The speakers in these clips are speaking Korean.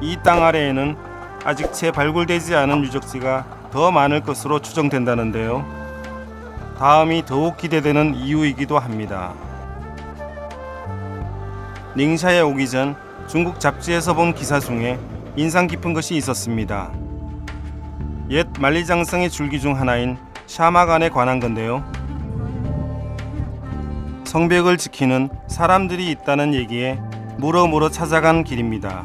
이 땅 아래에는 아직 채 발굴되지 않은 유적지가 더 많을 것으로 추정된다는데요. 다음이 더욱 기대되는 이유이기도 합니다. 닝샤에 오기 전 중국 잡지에서 본 기사 중에 인상 깊은 것이 있었습니다. 옛 만리장성의 줄기 중 하나인 샤마간에 관한 건데요. 성벽을 지키는 사람들이 있다는 얘기에 물어 물어 찾아간 길입니다.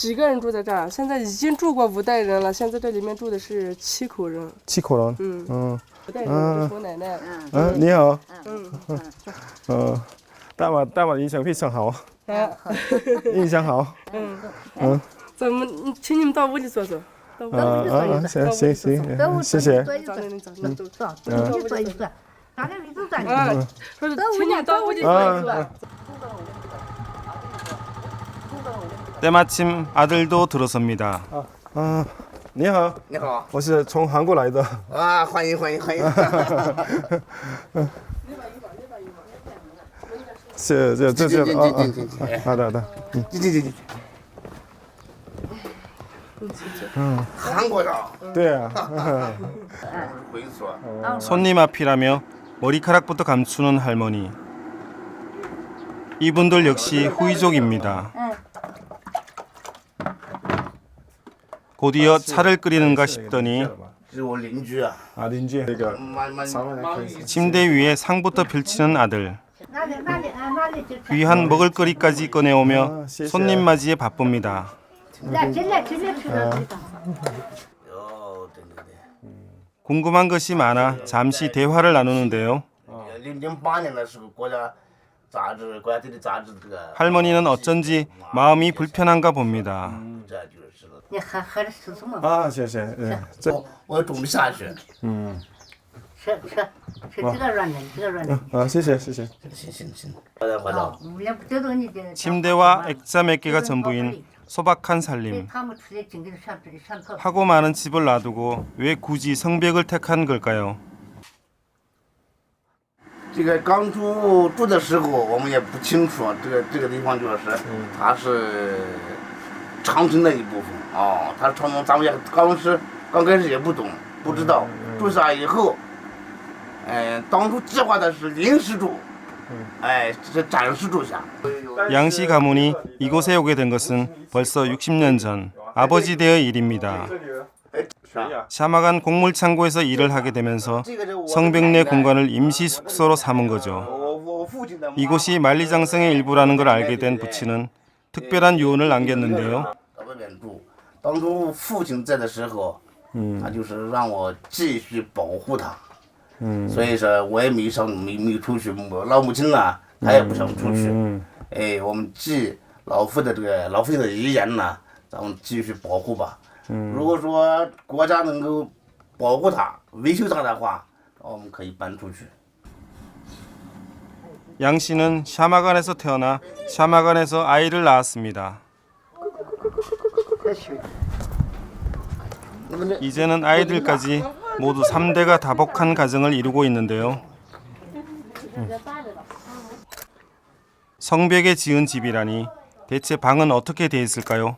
几个人住在这儿？现在已经住过五代人了，现在这里面住的是七口人。七口人。嗯，嗯五代人我是我奶奶。嗯，你好，嗯，嗯，大马大马印象非常好，好，印象好，嗯嗯，咱们嗯请你们到屋里坐坐。到屋啊里啊啊，行行行，嗯谢谢。坐坐坐坐坐坐。嗯一坐一坐，咱这里头转啊，说是请你们到屋里坐一坐。 때마침 아들도 들어섭니다. 아, 你好，你好我是从韩国来的。啊，欢迎欢迎欢迎！是这这这进啊进进进啊，好的好的，嗯进进进进。韩国的，对啊，猥琐。 손님 앞이라며 머리카락부터 감추는 할머니. 이분들 역시 후이족입니다. 곧이어 차를 끓이는가 싶더니 这是我邻居啊，啊邻居那个蛮蛮蛮 침대 위에 상부터 펼치는 아들. 哪里哪里啊哪里就 귀한 먹을거리까지 꺼내오며 손님 맞이에 바쁩니다. 来进来进来吃点这个。哦，对对对。 궁금한 것이 많아 잠시 대화를 나누는데요. 零零八年的时候，国家 杂志国家地理杂志这个， 할머니는 어쩐지 마음이 불편한가 봅니다. 这就是了。你喝喝的是什么？啊，谢谢，嗯，这我我种不下去。吃吃吃这个软的，这个软的。啊，谢谢谢谢，行行行，快点快点。我也不知道你的。 침대와 액자 몇 개가 전부인 소박한 살림. 他们出来经济上上课。 하고 많은 집을 놔두고 왜 굳이 성벽을 택한 걸까요? 这个刚住住的时候，我们也不清楚这个这个地方就是，它是长城的一部分哦，它是长城，咱们也刚是刚开始也不懂，不知道，住下以后，嗯、当初计划的是临时住，哎，这是暂时住下。 양 씨 가문이 이곳에 오게 된 것은 벌써 60년 전 아버지 때의 일입니다. 샤마간 곡물 창고에서 일을 하게 되면서 这个是我 성벽 내 공간을 임시 숙소로 삼은 거죠. 我我父亲的妈 이곳이 만리장성의 일부라는 걸 알게 된 부친은 특별한 유언을 남겼는데요. 在外面住。当初父亲在的时候，嗯，他就是让我继续保护他，嗯，所以说我也没上没没出去，我老母亲啊，她也不想出去，嗯哎，我们继老父的这个老父亲的遗言呢，咱们继续保护吧。 嗯，如果说国家能够保护他、维修他的话，我们可以搬出去。 양 씨는 샤마간에서 태어나 샤마간에서 아이를 낳았습니다. 이제는 아이들까지 모두 3대가 다복한 가정을 이루고 있는데요. 성벽에 지은 집이라니 대체 방은 어떻게 돼 있을까요?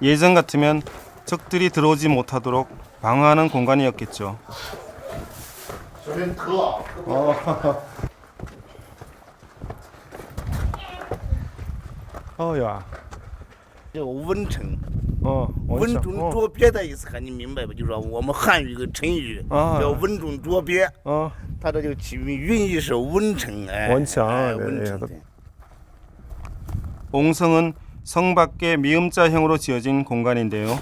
예전 같으면 적들이 들어오지 못하도록 방어하는 공간이었겠죠. 这边特哦，哦呀，叫文成，哦，我稳想哦中卓别的意思，看你明白吧？就是说我们汉语的成语啊叫稳中卓别，哦，它这就起名寓意是稳成，哎，文强哎对稳成对。 옹성은 성 밖에 미음자형으로 지어진 공간인데요.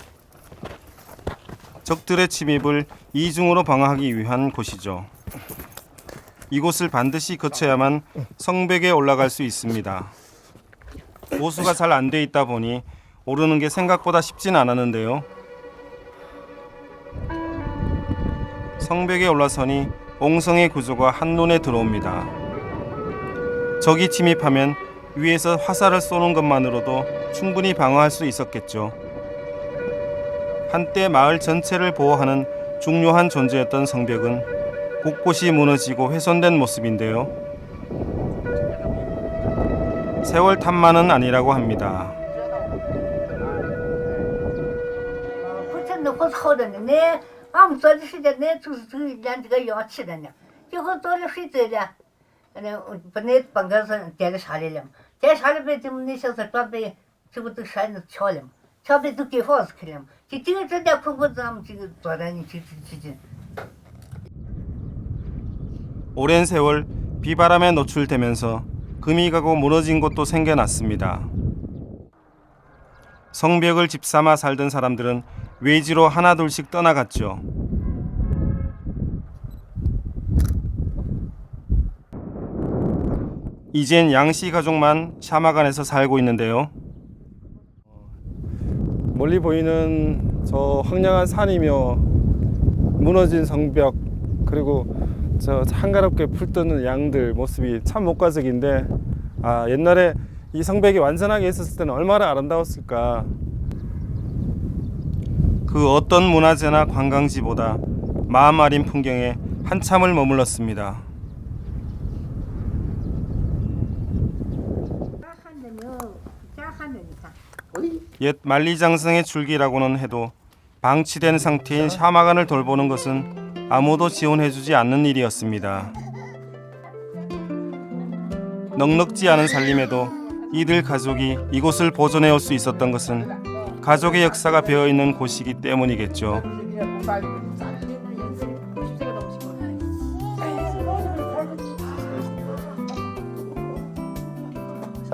적들의 침입을 이중으로 방어하기 위한 곳이죠. 이곳을 반드시 거쳐야만 성벽에 올라갈 수 있습니다. 보수가 잘 안 돼 있다 보니 오르는 게 생각보다 쉽진 않았는데요. 성벽에 올라서니 옹성의 구조가 한눈에 들어옵니다. 적이 침입하면 위에서 화살을 쏘는 것만으로도 충분히 방어할 수 있었겠죠. 한때 마을 전체를 보호하는 중요한 존재였던 성벽은 곳곳이 무너지고 훼손된 모습인데요. 세월 탓만은 아니라고 합니다. Теж галбетим нисяса тобі чебуту шайну чолем. Чобі дуки хоскелем. Чи ти це де побудам чи то라니 чи 오랜 세월 비바람에 노출되면서 금이 가고 무너진 곳도 생겨났습니다. 성벽을 집삼아 살던 사람들은 외지로 하나둘씩 떠나갔죠. 이젠 양씨 가족만 샤마간에서 살고 있는데요. 멀리 보이는 저 황량한 산이며 무너진 성벽 그리고 저 한가롭게 풀뜨는 양들 모습이 참 목가적인데 아 옛날에 이 성벽이 완전하게 있었을 때는 얼마나 아름다웠을까 그 어떤 문화재나 관광지보다 마음 아린 풍경에 한참을 머물렀습니다. 하느니라. 옛 만리장성의 줄기라고는 해도 방치된 상태인 샤마간을 돌보는 것은 아무도 지원해주지 않는 일이었습니다. 넉넉지 않은 살림에도 이들 가족이 이곳을 보존해올 수 있었던 것은 가족의 역사가 배어있는 곳이기 때문이겠죠.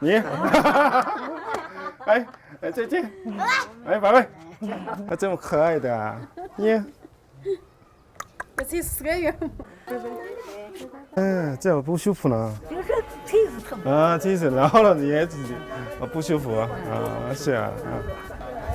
嗯，你，哎，哎，再见，哎，宝贝，还，这么可爱的啊，你，嗯，这样不舒服呢。就是腿是疼。啊，真是老了也自己啊不舒服啊，啊是啊啊，